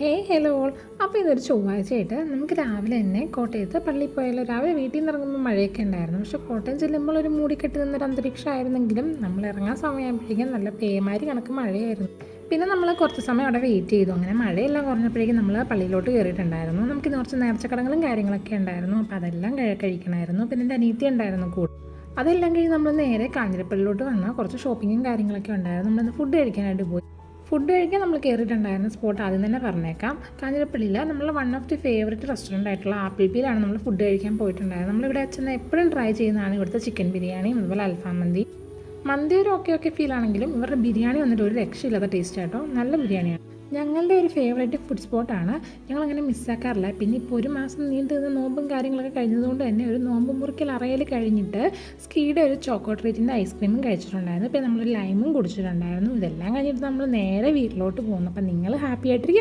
ഹേ hello അപ്പോൾ ഇതൊരു ചൊവ്വാഴ്ചയായിട്ട് നമുക്ക് രാവിലെ തന്നെ കോട്ടയത്ത് പള്ളിയിൽ പോയാലോ? രാവിലെ വീട്ടിൽ നിന്ന് ഇറങ്ങുമ്പോൾ മഴയൊക്കെ ഉണ്ടായിരുന്നു. പക്ഷെ കോട്ടയം ചെല്ലുമ്പോൾ ഒരു മൂടിക്കെട്ടി നിന്നൊരു അന്തരീക്ഷമായിരുന്നെങ്കിലും നമ്മൾ ഇറങ്ങാൻ സമയമാകുമ്പോഴേക്കും നല്ല പേമാരി കണക്ക് മഴയായിരുന്നു. പിന്നെ നമ്മൾ കുറച്ച് സമയം അവിടെ വെയിറ്റ് ചെയ്തു. അങ്ങനെ മഴയെല്ലാം കുറഞ്ഞപ്പോഴേക്കും നമ്മൾ പള്ളിയിലോട്ട് കയറിയിട്ടുണ്ടായിരുന്നു. നമുക്ക് കുറച്ച് നേർച്ചക്കടങ്ങളും കാര്യങ്ങളൊക്കെ ഉണ്ടായിരുന്നു. അപ്പോൾ അതെല്ലാം കഴി- കഴിക്കണമായിരുന്നു. പിന്നെ എന്റെ അനീത്തി ഉണ്ടായിരുന്നു കൂടെ അതെല്ലാം കഴിഞ്ഞ് നമ്മൾ നേരെ കാഞ്ഞിരപ്പള്ളിയിലോട്ട് വന്നാൽ കുറച്ച് ഷോപ്പിങ്ങും കാര്യങ്ങളൊക്കെ ഉണ്ടായിരുന്നു. നമ്മളിന്ന് ഫുഡ് കഴിക്കാനായിട്ട് പോയി. ഫുഡ് കഴിക്കാൻ നമ്മൾ കയറിയിട്ടുണ്ടായിരുന്ന സ്പോട്ട് ആദ്യം തന്നെ പറഞ്ഞേക്കാം. കാഞ്ഞിരപ്പള്ളിയിൽ നമ്മൾ one of the favourite restaurant ആയിട്ടുള്ള ആപ്പിൾ പിയിലാണ് നമ്മൾ ഫുഡ് കഴിക്കാൻ പോയിട്ടുണ്ടായിരുന്നത്. നമ്മളിവിടെ ചെന്ന് എപ്പോഴും ട്രൈ ചെയ്യുന്നതാണ് ഇവിടുത്തെ ചിക്കൻ ബിരിയാണിയും അതുപോലെ അൽഫാം മന്തി. മന്തി ഒരു ഓക്കെ ഓക്കെ ഫീൽ ആണെങ്കിലും ഇവരുടെ ബിരിയാണി വന്നിട്ട് ഒരു രക്ഷയില്ലാത്ത ടേസ്റ്റ് ആട്ടോ. നല്ല ബിരിയാണിയാണ്. ഞങ്ങളുടെ ഒരു ഫേവറേറ്റ് ഫുഡ് സ്പോട്ടാണ് ഞങ്ങളങ്ങനെ മിസ്സാക്കാറില്ല പിന്നെ ഇപ്പോൾ ഒരു മാസം നീണ്ടു നിന്ന നോമ്പും കാര്യങ്ങളൊക്കെ കഴിഞ്ഞതുകൊണ്ട് തന്നെ ഒരു നോമ്പ് മുറിക്കൽ അറയൽ കഴിഞ്ഞിട്ട് സ്കീയുടെ ഒരു ചോക്കോ ട്രീറ്റിന്റെ ഐസ്ക്രീമും കഴിച്ചിട്ടുണ്ടായിരുന്നു. പിന്നെ നമ്മൾ ലൈമും കുടിച്ചിട്ടുണ്ടായിരുന്നു. ഇതെല്ലാം കഴിഞ്ഞിട്ട് നമ്മൾ നേരെ വീട്ടിലോട്ട് പോകുന്നു. അപ്പം നിങ്ങൾ ഹാപ്പി ആയിട്ടിരിക്കും